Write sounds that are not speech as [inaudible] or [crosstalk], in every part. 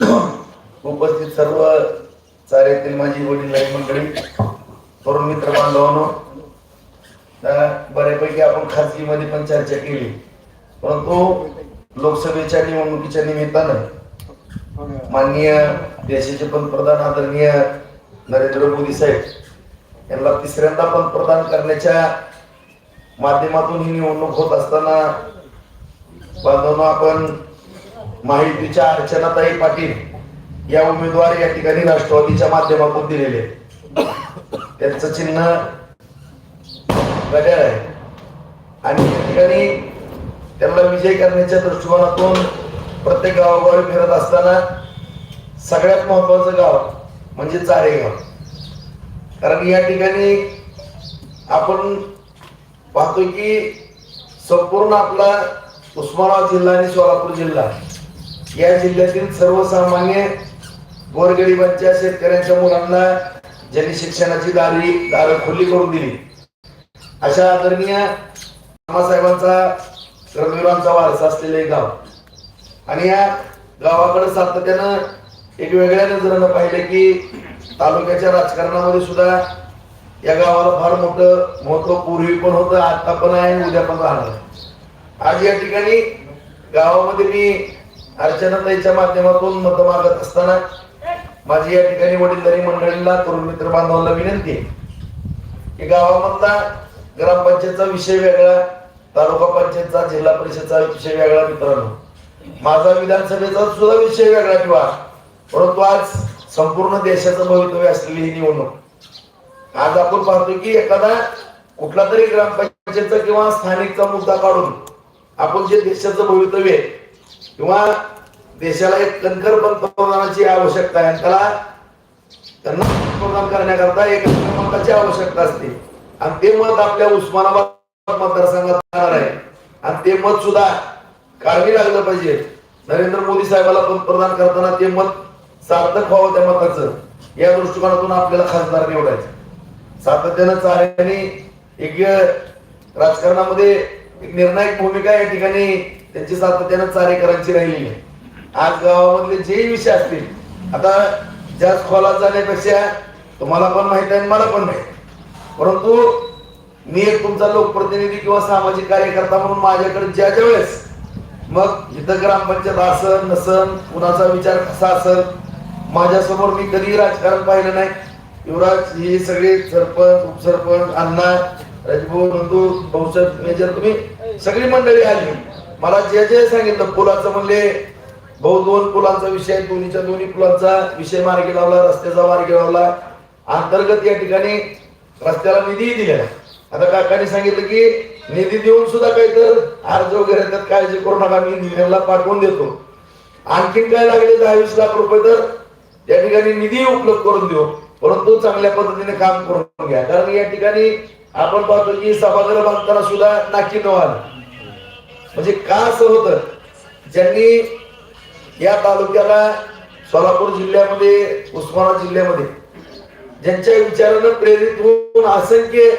उपस्थित सर्व चाऱ्यातील माझी वडील मंडळी तरुण मित्र बांधवांनो बऱ्यापैकी आपण खासगीमध्ये पण चर्चा केली. परंतु लोकसभेच्या निवडणुकीच्या निमित्तानं माननीय देशाचे पंतप्रधान आदरणीय नरेंद्र मोदी साहेब यांना तिसऱ्यांदा पंतप्रधान करण्याच्या माध्यमातून ही निवडणूक होत असताना बांधवांनो आपण माहितीच्या अर्चनाताई पाटील या उमेदवार या ठिकाणी राष्ट्रवादीच्या माध्यमातून दिलेले त्यांचं चिन्ह घड्याळ आहे. आणि या ठिकाणी त्यांना विजय करण्याच्या दृष्टिकोनातून प्रत्येक गावागावी फिरत असताना सगळ्यात महत्वाचं गाव म्हणजे चारेगाव. कारण या ठिकाणी आपण पाहतो की संपूर्ण आपला उस्मानाबाद जिल्हा आणि सोलापूर जिल्हा या जिल्ह्यातील सर्वसामान्य गोरगरिबांच्या शेतकऱ्यांच्या मुलांना ज्यांनी शिक्षणाची दारी दार खुली करून दिली. अशा आदरणीय मामासाहेबांचा रघुवीरांचा वारसा असलेले गाव. आणि या गावाकडे सातत्यानं एक वेगळ्या नजरेनं पाहिले की तालुक्याच्या राजकारणामध्ये सुद्धा या गावाला फार मोठं महत्त्व पूर्वी पण होतं आता पण आहे आणि उद्या पण राहणार आज या ठिकाणी गावामध्ये मी अर्चनाताईच्या माध्यमातून मत मागत असताना माझी या ठिकाणी वडीलधारी मंडळीला तरुण मित्र बांधवांना विनंती आहे. की गावामधला ग्रामपंचायतचा विषय वेगळा तालुका पंचायतचा जिल्हा परिषदचा विषय वेगळा मित्रांनो. माझा विधानसभेचा सुद्धा विषय वेगळा ठेवा परंतु आज संपूर्ण देशाचं भवितव्य असलेली ही निवडणूक. आज आपण पाहतो की एखादा कुठला तरी ग्रामपंचायतचा किंवा स्थानिकचा मुद्दा काढून आपण जे देशाचं भवितव्य आहे किंवा देशाला एक कणखर पंतप्रधानाची आवश्यकता आहे. आणि त्याला त्यांना पंतप्रधान करण्याकरता एक मताची आवश्यकता असते. आणि ते मत आपल्या उस्मानाबाद मतदारसंघात जाणार आहे. आणि ते मत सुद्धा काळजी लागलं पाहिजे. नरेंद्र मोदी साहेबाला पंतप्रधान करताना ते मत सार्थक व्हावं त्या मताचं. या दृष्टिकोनातून आपल्याला खासदार निवडायचं. सातत्यानं चाऱ्याने एक राजकारणामध्ये एक निर्णायक भूमिका या ठिकाणी त्यांची सातत्यानं चारेकरांची राहिलेली आहे आज गावामधले जे विषय असतील आता जास्त खोलात जाण्यापेक्षा तुम्हाला पण माहीत आहे आणि मला पण माहीत परंतु मी एक तुमचा लोकप्रतिनिधी किंवा सामाजिक कार्यकर्ता म्हणून माझ्याकडे ज्या ज्या वेळेस मग इथं ग्रामपंचायत असन नसन कुणाचा विचार कसा असल माझ्यासमोर मी कधीही राजकारण पाहिलं नाही. युवराज हे सगळे सरपंच उपसरपंच अण्णा राजभाऊ नंदू भाऊसाहेब मेजर तुम्ही सगळी मंडळी आली. मला जे जे सांगितलं पुलाचं म्हणले भाऊ दोन पुलांचा विषय दोन्हीच्या दोन्ही पुलांचा विषय मार्गी लावला रस्त्याचा मार्गी लावला. अंतर्गत या ठिकाणी रस्त्याला निधी दिलेला आता काकांनी सांगितलं की निधी देऊन सुद्धा काही तर अर्ज वगैरे त्यात काळजी करू नका मी निधीला पाठवून देतो. आणखीन काय लागले दहा वीस लाख रुपये तर त्या ठिकाणी निधी उपलब्ध करून देऊ. परंतु चांगल्या पद्धतीने काम करून घ्या. कारण या ठिकाणी आपण पाहतो की सभागृह बांधताना सुद्धा नाकी न म्हणजे का असं होतं? ज्यांनी या तालुक्याला सोलापूर जिल्ह्यामध्ये उस्मानाबाद जिल्ह्यामध्ये ज्यांच्या विचारानं प्रेरित होऊन असंख्य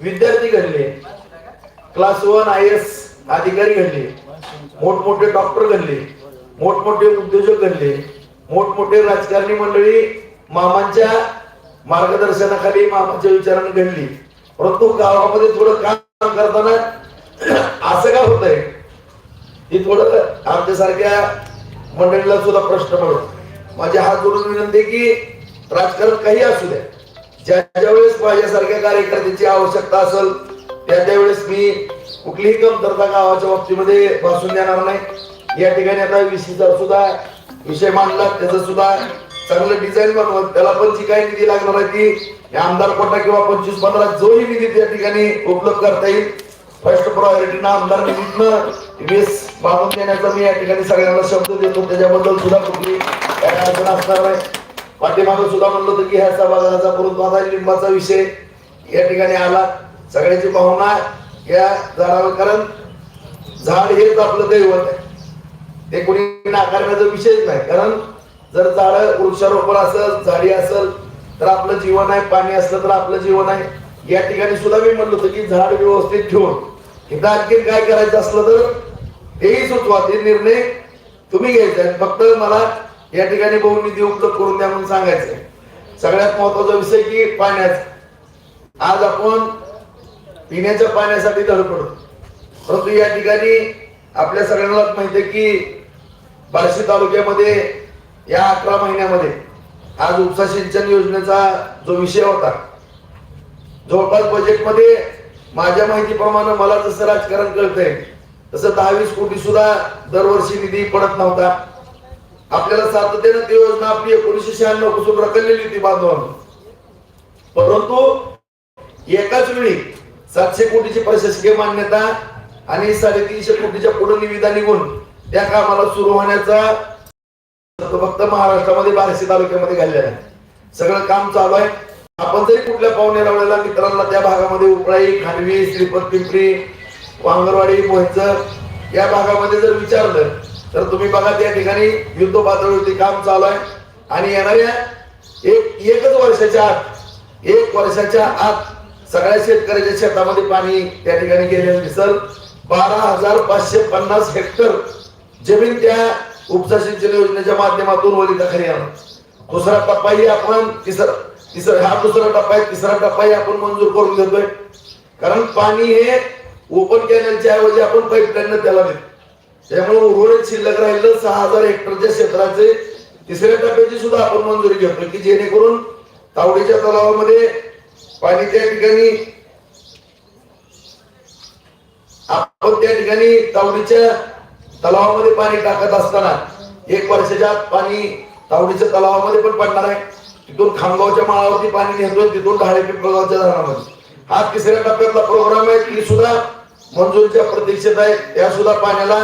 विद्यार्थी घडले क्लास वन आय एस अधिकारी घडले मोठमोठे डॉक्टर घडले मोठमोठे उद्योजक घडले मोठमोठे राजकारणी मंडळी मामांच्या मार्गदर्शनाखाली मामाच्या विचाराने घडली. परंतु गावामध्ये थोडं काम करताना असं का होत आहे ही थोडं आमच्यासारख्या मंडळीला सुद्धा प्रश्न पडतो. माझी हात जोडून विनंती की राजकारण काही असू द्या. ज्या ज्या वेळेस माझ्यासारख्या कार्यकर्त्याची आवश्यकता असेल त्या त्या वेळेस मी कुठलीही कमतरता गावाच्या बाबतीमध्ये भासून देणार नाही. या ठिकाणी आता विषयीचा सुद्धा विषय मांडला त्याचं सुद्धा चांगलं डिझाईन बनवत त्याला पण जी काही निधी लागणार आहे ती आमदार कोटा किंवा पंचवीस पंधरा जोही निधी त्या ठिकाणी उपलब्ध करता येईल. फर्स्ट प्रायोरिटीनं आमदार निधीतनं वीस बांधून देण्याचा मी या ठिकाणी सगळ्यांना शब्द देतो. त्याच्याबद्दल सुद्धा कुठली काय अडचण असणार नाही. पाठीमागं सुद्धा म्हणलं होतं की ह्या सभागृहाचा परंतु आता लिंबाचा विषय या ठिकाणी आला. सगळ्याची भावना या झाडावर कारण झाड हेच आपलं दैवत आहे. ते कोणी नाकारण्याचा विषयच नाही. कारण जर झाड वृक्षारोपण असेल झाडी असेल तर आपलं जीवन आहे पाणी असलं तर आपलं जीवन आहे. या ठिकाणी सुद्धा मी म्हणलं होतं की झाड व्यवस्थित ठेवून. एकदा आणखी काय करायचं असलं तर तेही सुचवा ते निर्णय तुम्ही घ्यायचा फक्त मला या ठिकाणी बहु निधी उपलब्ध करून द्या म्हणून सांगायचं सगळ्यात महत्त्वाचा विषय की पाण्याचा. आज आपण पिण्याच्या पाण्यासाठी धडपडतो परंतु या ठिकाणी आपल्या सगळ्यांनाच माहिती आहे की बार्शी तालुक्यामध्ये या अकरा महिन्यामध्ये आज उपसा सिंचन योजनेचा जो विषय होता जवळपास बजेटमध्ये माझ्या माहितीप्रमाणे मला जसं राजकारण कळतंय तसं दहावीस कोटी सुद्धा दरवर्षी निधी पडत नव्हता. आपल्याला सातत्यानं ती योजना आपली एकोणीशे शहाण्णवपासून रखडलेली होती बांधवांना. परंतु एकाच वेळी सातशे कोटीची प्रशासकीय मान्यता आणि साडेतीनशे कोटीच्या पुढे निविदा निघून त्या कामाला सुरू होण्याचा फक्त महाराष्ट्रामध्ये बार्शी तालुक्यामध्ये घाललेला आहे. सगळं काम चालू आहे. आपण जरी कुठल्या पाहुणे लावलेला मित्रांना त्या भागामध्ये उपळाई खानवी श्रीपत पिंपरी वांगरवाडी मोहचर या भागामध्ये जर विचारलं तर तुम्ही बघा त्या ठिकाणी युद्ध पातळीवरती काम चालू आहे. आणि येणाऱ्या एक एकच वर्षाच्या आत एक वर्षाच्या आत सगळ्या शेतकऱ्याच्या शेतामध्ये पाणी त्या ठिकाणी गेलेलं दिसल. बारा हजार पाचशे पन्नास हेक्टर जमीन त्या उपसा सिंचन योजनेच्या माध्यमातून ओलिता खरी आणून दुसरा टप्पाही आपण तिसरा तिसरा हा दुसरा टप्पा आहे तिसरा टप्पाही आपण मंजूर करून घेतोय. कारण पाणी हे ओपन कॅनलच्या ऐवजी आपण पाईपलाईन त्याला देतो. त्यामुळे उर्वरित शिल्लक राहिलं सहा हजार हेक्टरच्या क्षेत्राचे. तिसऱ्या टप्प्याची सुद्धा आपण मंजुरी घेतो की जेणेकरून तावडीच्या तलावामध्ये पाणी त्या ठिकाणी आपण त्या ठिकाणी तावडीच्या तलावामध्ये पाणी टाकत असताना एक वर्षाच्या आत पाणी तावडीच्या तलावामध्ये पण पडणार आहे. तिथून खामगावच्या माळावरती पाणी नेतोय तिथून ढाळे पिंपळगावच्या धरणामध्ये हा तिसऱ्या टप्प्यातला प्रोग्राम आहे ती सुद्धा मंजूरच्या प्रतीक्षेत आहे त्या सुद्धा पाण्याला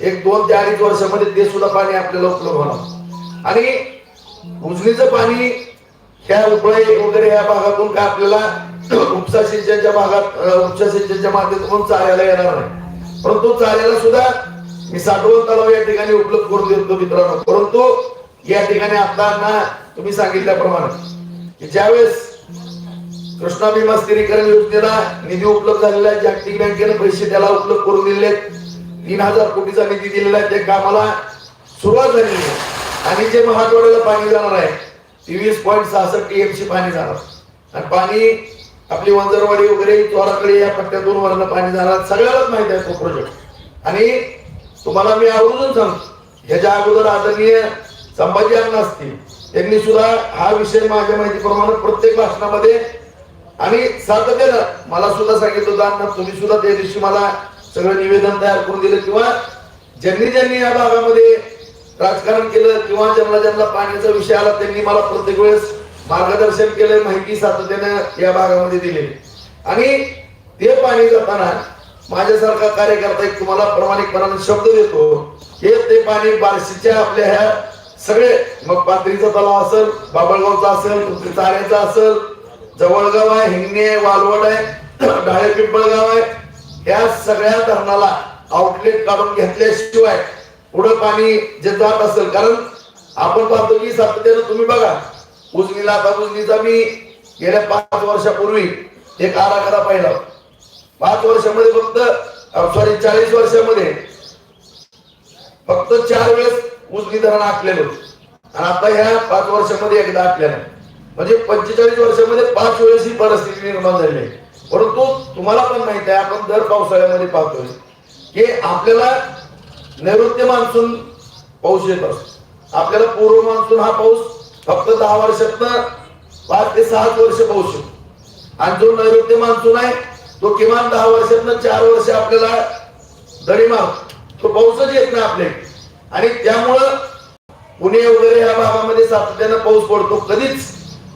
एक दोन ते अडीच वर्षामध्ये ते सुद्धा पाणी आपल्याला उपलब्ध होणार. आणि उजनीचं पाणी ह्या उपळे वगैरे या भागातून काय आपल्याला [clears throat] उपसा सिंचनच्या भागात उपसा सिंचनच्या माध्यमातून चाऱ्याला येणार नाही. परंतु चाऱ्याला सुद्धा मी साठवण तलाव या ठिकाणी उपलब्ध करून देतो मित्रांनो. या ठिकाणी आता ना तुम्ही सांगितल्याप्रमाणे ज्यावेळेस कृष्णा भीमा स्थिरीकरण योजनेला निधी उपलब्ध झालेला आहे जागतिक बँकेने पैसे त्याला उपलब्ध करून दिलेले आहेत तीन हजार कोटीचा निधी दिलेला आहे त्या कामाला सुरुवात झालेली आहे. आणि जे महाटवाड्याला पाणी जाणार आहे तेवीस पॉईंट सहासष्ट टीएमसी पाणी जाणार. आणि पाणी आपली वंजरवाडी वगैरे चोराकडे या पट्ट्यातून वरण पाणी जाणार सगळ्यालाच माहिती आहे तो प्रोजेक्ट आणि तुम्हाला मी आवर्जून सांगतो ह्याच्या अगोदर आदरणीय संभाजी अण्णा असतील. त्यांनी सुद्धा हा विषय माझ्या माहितीप्रमाणे प्रत्येक भाषणामध्ये आणि सातत्यानं मला सुद्धा सांगितलं होतं अण्णा तुम्ही सुद्धा त्या दिवशी मला सगळं निवेदन तयार करून दिलं किंवा ज्यांनी ज्यांनी या भागामध्ये राजकारण केलं किंवा ज्यांना ज्यांना पाण्याचा विषय आला त्यांनी मला प्रत्येक वेळेस मार्गदर्शन केलं माहिती सातत्यानं या भागामध्ये दिली आणि ते पाणी जाताना माझ्यासारखा कार्यकर्ता एक तुम्हाला प्रामाणिकपणाने शब्द देतो हे ते पाणी बार्शीच्या आपल्या ह्या सगळे मग पात्रीचा तलाव असेल बाबळगावचा असेल चाऱ्याचा असेल जवळगाव आहे हिंगणे आहे वालवड आहे [clears throat] डाळे पिंपळगाव आहे या सगळ्या धरणाला आउटलेट काढून घेतल्याशिवाय पुढं पाणी जे जात असेल कारण आपण पाहतो की सातत्यानं तुम्ही बघा उजनीला आता उजनीचा मी गेल्या पाच वर्षापूर्वी एक आराखडा पाहिला पाच वर्षामध्ये फक्त सॉरी चाळीस वर्षामध्ये फक्त चार वेळेस उजनी धरण आखलेलं आणि आता ह्या पाच वर्षामध्ये एकदा आखलेलं म्हणजे पंचेचाळीस वर्षामध्ये पाच वेळेस ही परिस्थिती निर्माण झाली आहे. परंतु तुम्हाला पण माहीत आहे आपण दर पावसाळ्यामध्ये पाहतोय की आपल्याला नैऋत्य मान्सून पाऊस येत असतो. आपल्याला पूर्व मान्सून हा पाऊस फक्त दहा वर्षातनं पाच ते सात वर्ष पाऊस येतो. आणि जो नैऋत्य मान्सून आहे तो किमान दहा वर्षातनं चार वर्ष आपल्याला दडी मारतो तो पाऊसच येत नाही आपल्या आणि त्यामुळं पुणे वगैरे या भागामध्ये सातत्यानं पाऊस पडतो. कधीच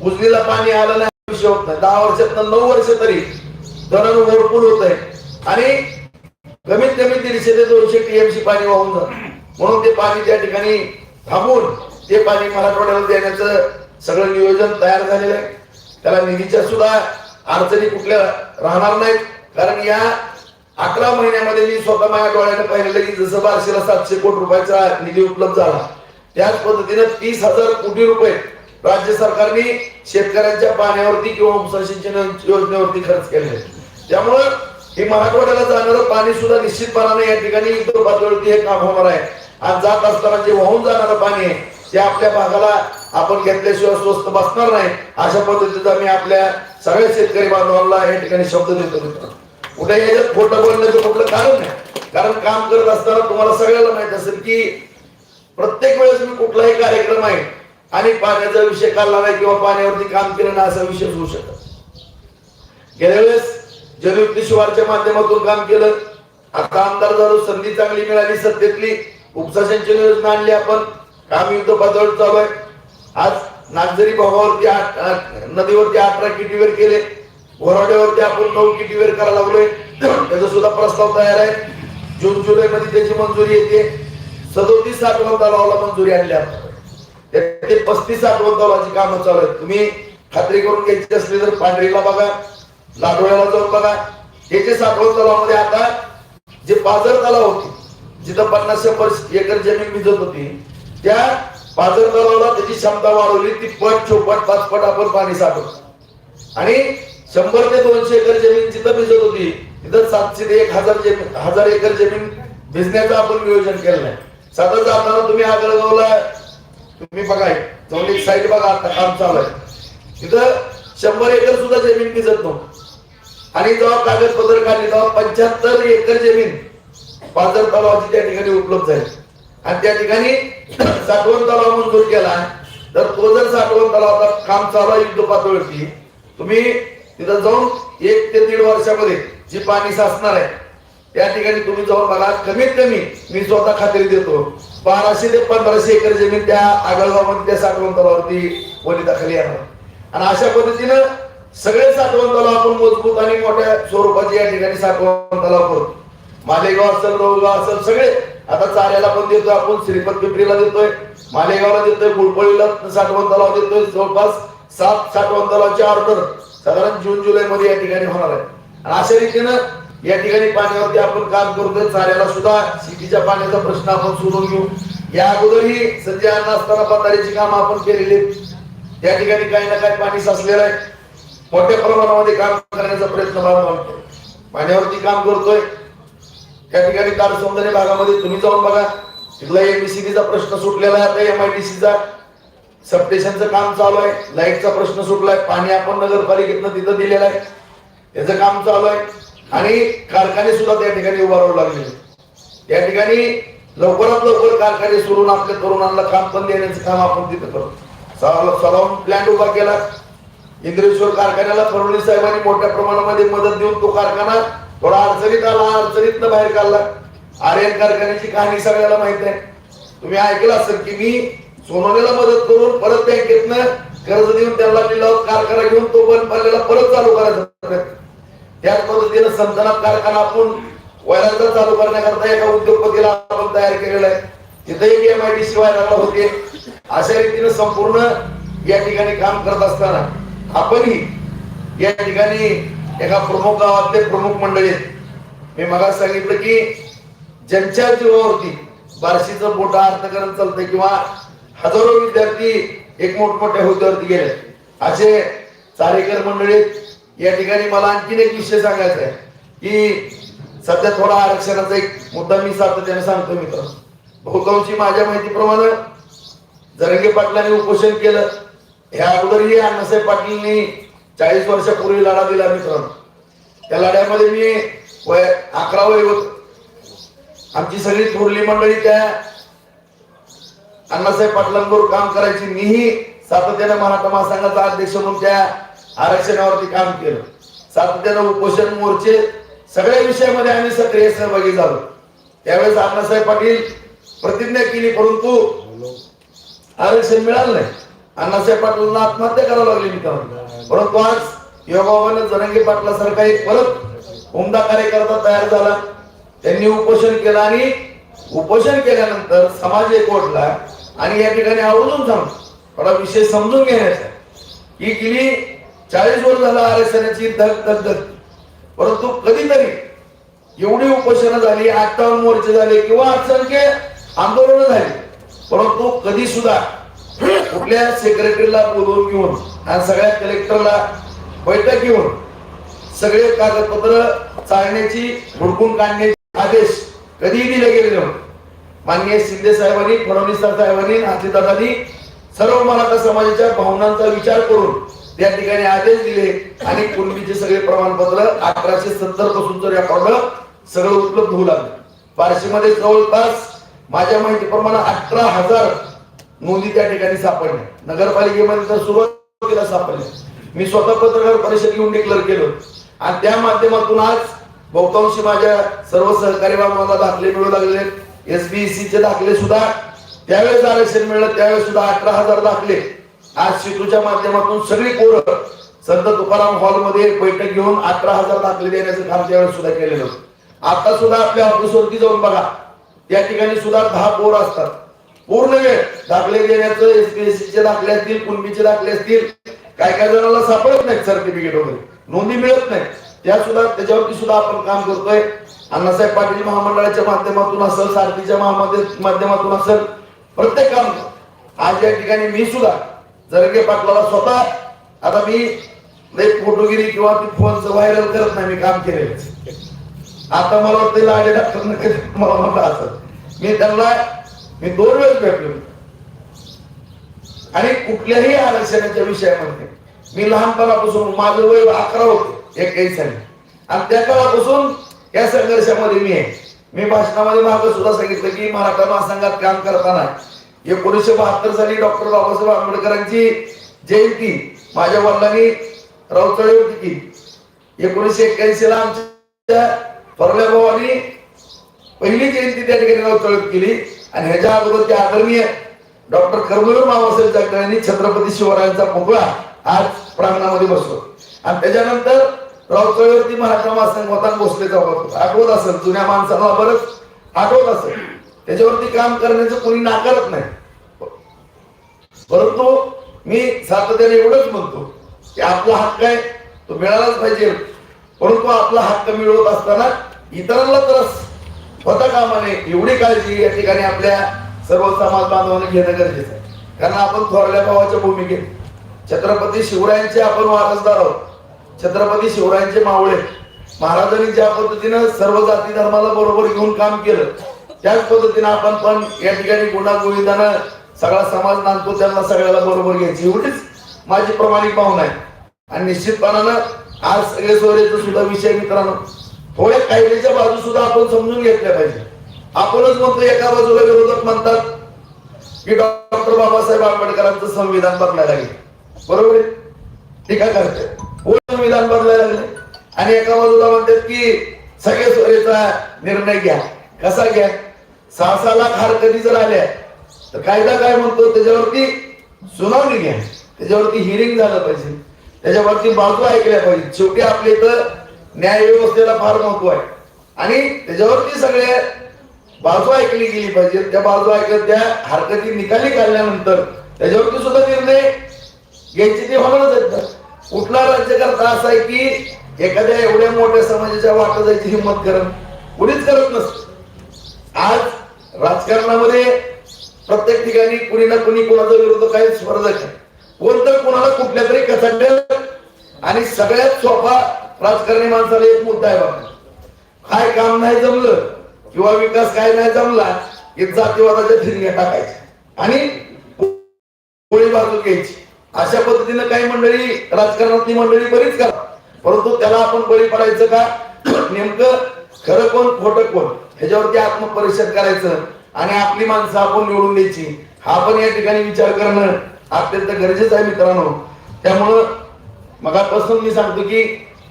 उजनीला पाणी आलं नाही विषय होत नाही. दहा वर्षात नऊ वर्ष तरी धरण भरपूर होत आहे आणि कमीत कमी दीडशे ते दोनशे टीएमसी पाणी वाहून जात. म्हणून ते पाणी त्या ठिकाणी थांबून ते पाणी मराठवाड्याला देण्याचं सगळं नियोजन तयार झालेलं आहे. त्याला निधीच्या सुद्धा अडचणी कुठल्या राहणार नाहीत. कारण या अकरा महिन्यामध्ये मी स्वतः माझ्या डोळ्याने पाहिलेलं की जसं बारशेला सातशे कोटी रुपयाचा निधी उपलब्ध झाला. त्याच पद्धतीने तीस हजार कोटी रुपये राज्य सरकारने शेतकऱ्यांच्या पाण्यावरती किंवा उपसा सिंचन योजनेवरती खर्च केले आहेत. त्यामुळं हे मराठवाड्याला जाणारं पाणी सुद्धा निश्चितपणाने या ठिकाणी युद्ध पातळीवरती हे काम होणार आहे. आज जात असताना जे वाहून जाणारं पाणी आहे ते आपल्या भागाला आपण घेतल्याशिवाय स्वस्त बसणार नाही. अशा पद्धतीचा मी आपल्या सगळ्या शेतकरी बांधवांना या ठिकाणी शब्द देतो मित्रांनो. कुठे याच्यात खोटं बोलण्याचं कुठलं कारण नाही. कारण काम करत असताना तुम्हाला सगळ्याला माहीत असेल की प्रत्येक वेळेस मी कुठलाही कार्यक्रम आहे आणि पाण्याचा विषय काढला नाही किंवा पाण्यावरती काम केलं नाही असा विषय होऊ शकत. गेल्या वेळेस जलयुक्ती शिवारच्या माध्यमातून काम केलं. आता आमदार झालो संधी चांगली मिळाली सत्तेतली. उपसा सिंचन योजना आणली आपण. काम युद्ध पातळीवर चालू आहे. आज नागझरी भावावरती नदीवरती अठरा किटीवर केले. घोराड्यावरती आपण नऊ किती वेळ करायला लागलोय त्याचा सुद्धा प्रस्ताव तयार आहे. जून जुलै मध्ये त्याची मंजुरी येते. सदोतीस आठवण तलावाला मंजुरी आणली आपण ते पस्तीस आठवण तलावाची कामं चालू आहेत. तुम्ही खात्री करून घ्यायची असली तर पांढरीला बघा लाडोळ्याला जाऊन बघा. त्याचे साठवण तलावामध्ये आता जे पाझर तलाव होती जिथं पन्नास शंभर एकर जमीन भिजत होती त्या पाझर तलावाला त्याची क्षमता वाढवली. ती पट चौपट पाच पट आपण पाणी साठवतो. आणि शंभर ते दोनशे एकर जमीन जिथं भिजत होती तिथं सातशे ते एक हजार जमीन हजार एकर जमीन भिजण्याचं आपण नियोजन केलं आहे सतत जाताना तुम्ही आगळगावला तुम्ही बघा जाऊन एक साईड बघा आता काम चालू आहे. तिथं शंभर एकर सुद्धा जमीन भिजत नव्हती. आणि जेव्हा कागदपत्र काढली तेव्हा पंच्याहत्तर एकर जमीन पाझर तलावाची त्या ठिकाणी उपलब्ध आहे. आणि त्या ठिकाणी [clears throat] साठवण तलाव मंजूर केला तर तो जर साठवण तलावाचा काम चालू आहे युद्ध पातळीवरती तुम्ही तिथं जाऊन एक ते दीड वर्षामध्ये जी पाणी साचणार आहे त्या ठिकाणी तुम्ही जाऊन बघा कमीत कमी मी स्वतः खात्री देतो बाराशे ते पंधराशे एकर जमीन त्या आगळगावमध्ये त्या साठवण तलावावरती वलिताखाली येणार. आणि अशा पद्धतीनं सगळे साठवण तलाव आपण मजबूत आणि मोठ्या स्वरूपाचे या ठिकाणी साठवण तलाव करतो मालेगाव असेल रोगाव असेल सगळे. आता चाऱ्याला पण देतोय आपण श्रीपत पिंपरीला देतोय मालेगावला देतोय गुळपळीला साठवण तलाव देतोय जवळपास सात साठवण तलावची ऑर्डर. साधारण जून जुलै मध्ये या ठिकाणी होणार आहे. आणि अशा रीतीनं या ठिकाणी पाण्यावरती आपण काम करतोय चाऱ्याला सुद्धा सिटीच्या पाण्याचा प्रश्न आपण सोडून घेऊ. या अगोदरही संजय अण्णा असताना बंधाऱ्याची कामं आपण केलेली त्या ठिकाणी काही ना काही पाणी साचलेलं आहे. मोठ्या प्रमाणामध्ये काम करण्याचा प्रयत्न बांधवान पाण्यावरती काम करतोय. त्या ठिकाणी कार सौंदर्य भागामध्ये तुम्ही जाऊन बघा. तिथला एमबीसीबीचा प्रश्न सुटलेला आहे. आता एमआयडीसीचा सबस्टेशनचं काम चालू आहे. लाईटचा प्रश्न सुटलाय. पाणी आपण नगरपालिकेतनं तिथं दिलेलं आहे. त्याचं काम चालू आहे. आणि कारखाने सुद्धा त्या ठिकाणी उभारावं लागले. त्या ठिकाणी लवकरात लवकर कारखाने सुरून आपल्या तरुणांना काम पण देण्याचं काम आपण तिथं करतो. सलाम प्लॅन उभा केला. इंद्रेश्वर कारखान्याला फडणवीस साहेबांनी मोठ्या प्रमाणामध्ये मदत देऊन तो कारखाना थोडा अडचणीत आला. अडचणीतनं बाहेर काढला. आर्यन कारखान्याची कहाणी सगळ्याला माहीत आहे. तुम्ही ऐकलं असेल की मी सोनवण्याला मदत करून परत बँकेतनं कर्ज देऊन त्यांना लिलाव कारखाना घेऊन तो बंद पडलेला परत चालू करायचा त्याच पद्धतीनं संतनात कारखाना आपण वयाचा चालू करण्याकरता एका उद्योगपतीला आपण तयार केलेला आहे. तिथे एक एमआयडीसी वैराला होते. अशा रीतीने संपूर्ण या ठिकाणी काम करत असताना आपणही या ठिकाणी एका प्रमुख गावातले प्रमुख मंडळी आहेत. मी मग सांगितलं की ज्यांच्या जीवावरती बारशीचं मोठं अर्थकरण चालतंय किंवा हजारो विद्यार्थी एक मोठमोठ्या हुद्द्यावरती गेले. असे चारेकर मंडळीत या ठिकाणी मला आणखीन एक विषय सांगायचा आहे. की सध्या थोडा आरक्षणाचा एक मुद्दा मी सातत्याने सांगतो मित्र. बहुतांशी माझ्या माहितीप्रमाणे जरंगे पाटलांनी उपोषण केलं. ह्या अगोदरही अण्णासाहेब पाटीलनी चाळीस वर्षापूर्वी लढा दिला मित्रांनो. त्या लढ्यामध्ये मी वय अकरा वय होत. आमची सगळी थोरली मंडळी त्या अण्णासाहेब पाटलांबरोबर काम करायची मीही सातत्याने मराठा महासंघाचा अध्यक्ष म्हणून त्या आरक्षणावरती काम केलं. सातत्याने उपोषण मोर्चे सगळ्या विषयामध्ये आम्ही सक्रिय सहभागी झालो. त्यावेळेस अण्णासाहेब पाटील प्रतिज्ञा केली परंतु आरक्षण मिळालं नाही. अण्णासाहेब पाटलांना आत्महत्या करावी लागली मित्रांनो परंतु आज योगाबाने जरंगे पाटलासारखा एक परत उमदा कार्यकर्ता तयार झाला. त्यांनी उपोषण केलं आणि उपोषण केल्यानंतर समाज एकवटला आणि या ठिकाणी आवर्जून सांग मला विषय समजून घेण्याचा ही गेली चाळीस वर्ष झाला आरक्षणाची धग धग धग. परंतु कधीतरी एवढी उपोषणं झाली अठ्ठावन्न मोर्चे झाले किंवा असंख्य आंदोलन झाली. परंतु कधी सुद्धा कुठल्या सेक्रेटरीला बोलवून घेऊन आणि सगळ्या कलेक्टरला बैठक घेऊन सगळे कागदपत्र चालण्याची हुडकून काढण्याचे आदेश कधीही दिले गेले नव्हते. माननीय शिंदे साहेबांनी फडणवीस साहेबांनी नाथीदादांनी सर्व मराठा समाजाच्या भावनांचा विचार करून त्या ठिकाणी आदेश दिले आणि पूर्वीचे सगळे प्रमाणपत्र अकराशे सत्तर पासूनचं रेकॉर्ड सगळं उपलब्ध होऊ लागलं. बार्शीमध्ये जवळपास माझ्या माहितीप्रमाणे अठरा हजार नोंदी त्या ठिकाणी सापडल्या. नगरपालिकेमध्ये तर सुरुवातीला सापडल्या. मी स्वतः पत्रकार परिषद घेऊन डिक्लेअर केलं. आणि त्या माध्यमातून आज बहुतांशी माझ्या सर्व सहकारी बांधवांना दाखले मिळू लागले. एसबीसी चे दाखले सुद्धा त्यावेळेस आरक्षण मिळलं त्यावेळेस सुद्धा अठरा हजार दाखले. आज शितूच्या माध्यमातून सगळी पोरं संत तुकाराम हॉलमध्ये बैठक घेऊन अठरा हजार दाखले देण्याचं काम त्यावेळेस सुद्धा केलेलं होतं. आता सुद्धा आपल्या ऑफिसवरती जाऊन बघा. त्या ठिकाणी सुद्धा दहा पोर असतात. पूर्ण वेळ दाखले देण्याचं एसबीएससी चे दाखले असतील कुणबीचे दाखले असतील काय काय जणांना सापडत नाहीत सर्टिफिकेट वगैरे. नोंदी मिळत नाही त्या सुद्धा त्याच्यावरती सुद्धा आपण काम करतोय. अण्णासाहेब पाटील महामंडळाच्या माध्यमातून असेल सारथीच्या महामध्ये- माध्यमातून असेल प्रत्येक काम आज या ठिकाणी मी सुद्धा जरगे पाटलाला स्वतः आता मी फोटोगिरी किंवा ती फोनचं व्हायरल करत नाही मी काम केलेलं आता मला वाटतं लाडे डॉक्टरनं कधी मला म्हटलं असं. मी त्यांना मी दोन वेळेस भेटलो. आणि कुठल्याही आरक्षणाच्या विषयामध्ये मी लहानपणापासून माझं वय अकरा होते एक साली. आणि त्या काळापासून या संघर्षामध्ये मी आहे. मी भाषणामध्ये मागं सुद्धा सांगितलं की मराठा महासंघात काम करताना एकोणीसशे बहात्तर साली डॉक्टर बाबासाहेब आंबेडकरांची जयंती माझ्या वडिलांनी रवतळी होती की. एकोणीसशे एक्क्याऐंशी ला आमच्या परल्या भावानी पहिली जयंती त्या ठिकाणी रावचळीत केली. आणि ह्याच्या अगोदर ते आदरणीय डॉक्टर कर्मवीर मामासाहेब जगदाळांनी छत्रपती शिवरायांचा पुतळा आज प्रांगणामध्ये बसतो आणि त्याच्यानंतर रावतळीवरती मराठा महासंघ होता भोसलेचा होता आठवत असेल जुन्या माणसाला बरंच आठवत असेल. त्याच्यावरती काम करण्याचं कोणी नाकारत नाही. परंतु मी सातत्याने एवढंच म्हणतो की आपला हक्क आहे तो मिळालाच पाहिजे. परंतु आपला हक्क मिळवत असताना इतरांना त्रास होता कामा नये एवढी काळजी या ठिकाणी आपल्या सर्व समाज बांधवांनी घेणं गरजेचं आहे. कारण आपण थोरल्या भावाच्या भूमिकेत छत्रपती शिवरायांचे आपण वारसदार आहोत. छत्रपती शिवरायांचे मावळे. महाराजांनी ज्या पद्धतीनं सर्व जाती धर्माला बरोबर घेऊन काम केलं त्याच पद्धतीनं आपण पण या ठिकाणी गुणागोविंदानं सगळा समाज नांदतो त्यांना सगळ्याला बरोबर घ्यायची. एवढीच माझी प्रमाणिक भावना आहे. आणि निश्चितपणानं आज सगळे सोयरेचा सुद्धा विषय मित्रांनो थोड्या कायद्याच्या बाजू सुद्धा आपण समजून घेतल्या पाहिजे. आपणच म्हणतो एका बाजूला विरोधक म्हणतात की डॉक्टर बाबासाहेब आंबेडकरांचं संविधान बघायला लागेल. बरोबर आहे? टीका करते. पूर्ण विधान बदलायला लागले. आणि एका बाजूला म्हणतात की सगळे स्वरेचा निर्णय घ्या. कसा घ्या? सहा सहा लाख हरकती जर आल्या तर कायदा काय म्हणतो? त्याच्यावरती सुनावणी घ्या. त्याच्यावरती हिअरिंग झालं पाहिजे. त्याच्यावरती बाजू ऐकल्या पाहिजे शेवटी आपल्या इथं न्याय व्यवस्थेला फार महत्त्व आहे. आणि त्याच्यावरती सगळ्या बाजू ऐकली गेली पाहिजे त्या बाजू ऐकत त्या हरकती निकाली काढल्यानंतर त्याच्यावरती सुद्धा निर्णय घ्यायचे ते होणारच आहेत ना. कुठला राज्यकर्ता असा आहे की एखाद्या एवढ्या मोठ्या समाजाच्या वाटा जायची हिंमत करण कुणीच करत नसत. आज राजकारणामध्ये प्रत्येक ठिकाणी कुणी ना कुणी कुणाचा विरोध काही स्पर्धा आहे कोण तर कुणाला कुठल्या तरी कचाट्यात आणि सगळ्यात सोपा राजकारणी माणसाला एक मुद्दा आहे बाबा काय काम नाही जमलं किंवा विकास काय नाही जमला की जातीवादाच्या ठिणग्या टाकायच्या आणि पोळी बाजू घ्यायची. अशा पद्धतीनं काही मंडळी राजकारणातली मंडळी बरीच करा परंतु त्याला आपण बळी पडायचं का? नेमकं खरं कोण खोटं कोण? ह्याच्यावरती आत्मपरिषद करायचं आणि आपली माणसं आपण निवडून द्यायची. हा पण या ठिकाणी विचार करणं अत्यंत गरजेचं आहे मित्रांनो. त्यामुळं मगापासून मी सांगतो की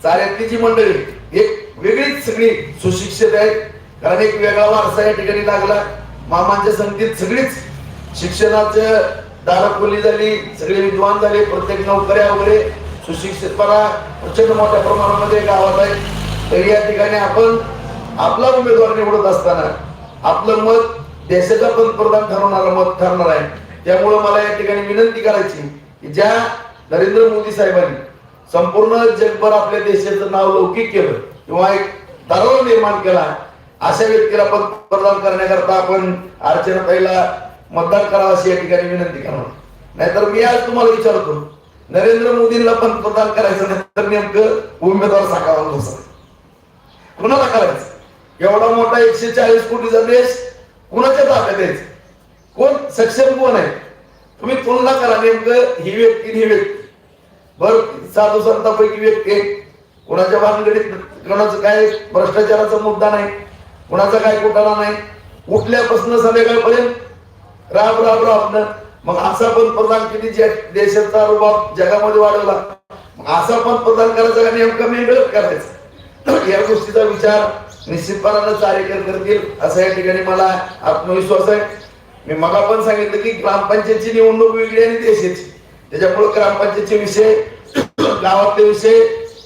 चाऱ्यातली जी मंडळी एक वेगळीच सगळी सुशिक्षित आहेत. कारण एक वेगळा वारसा या ठिकाणी लागला. मामांच्या संगतीत सगळीच शिक्षणाचं दारं खोली झाली सगळे विद्वान झाले प्रत्येक नोकऱ्या वगैरे सुशिक्षितपणा प्रचंड मोठ्या प्रमाणामध्ये गावात आहे. तरी या ठिकाणी आपण आपला उमेदवार निवडत असताना आपलं मत देशाचा पंतप्रधान ठरवणार मत ठरणार आहे. त्यामुळं मला या ठिकाणी विनंती करायची की ज्या नरेंद्र मोदी साहेबांनी संपूर्ण जगभर आपल्या देशाचं नाव लौकिक केलं किंवा एक दरवळ निर्माण केला अशा व्यक्तीला पंतप्रधान करण्याकरता आपण अर्चनाताईला मतदान करावं अशी या ठिकाणी विनंती करणार. नाहीतर मी आज तुम्हाला विचारतो नरेंद्र मोदींना पंतप्रधान करायचं नाही तर नेमकं उमेदवार सांगावा दुसरा कुणाला करायचं? एवढा मोठा एकशे चाळीस कोटीचा देश कुणाच्या ताब्यात द्यायचं कोण सक्षम कोण आहे? तुम्ही तुलना करा नेमकं ही व्यक्ती ही व्यक्ती. बर साधू संतांपैकी व्यक्ती आहे. कुणाच्या भानगडीत कोणाचं काय भ्रष्टाचाराचा मुद्दा नाही कुणाचा काय कुठाला नाही उठल्यापासून संध्याकाळपर्यंत राब राम राबणं मग असा पंतप्रधान किती देशाचा रुबाब जगामध्ये वाढवला. मग असा पंतप्रधान करायचा का नेमकं मेंगळच करायचं? या गोष्टीचा विचार निश्चितपणानं कार्यकर करतील असा या ठिकाणी मला आत्मविश्वास आहे. मी मगा पण सांगितलं की ग्रामपंचायतची निवडणूक वेगळी आणि देशाची. त्याच्यामुळे ग्रामपंचायतचे विषय [clears throat] गावातले विषय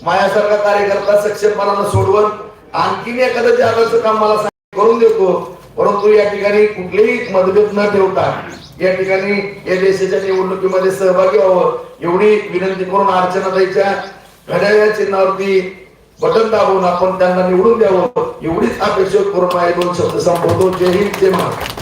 माझ्यासारखा कार्यकर्ता सक्षमपणानं सोडवून आणखीन एखादं जागाचं काम मला करून देतो. परंतु या ठिकाणी कुठलेही मतभेद न ठेवता या ठिकाणी या देशाच्या निवडणुकीमध्ये सहभागी व्हावं एवढी विनंती करून अर्चना द्यायच्या घड्याळ्या चिन्हावरती बटन दाबून आपण त्यांना निवडून द्यावं एवढीच अपेक्षा करून माझे दोन शब्द संपवतो. जय हिंद जय महाराष्ट्र.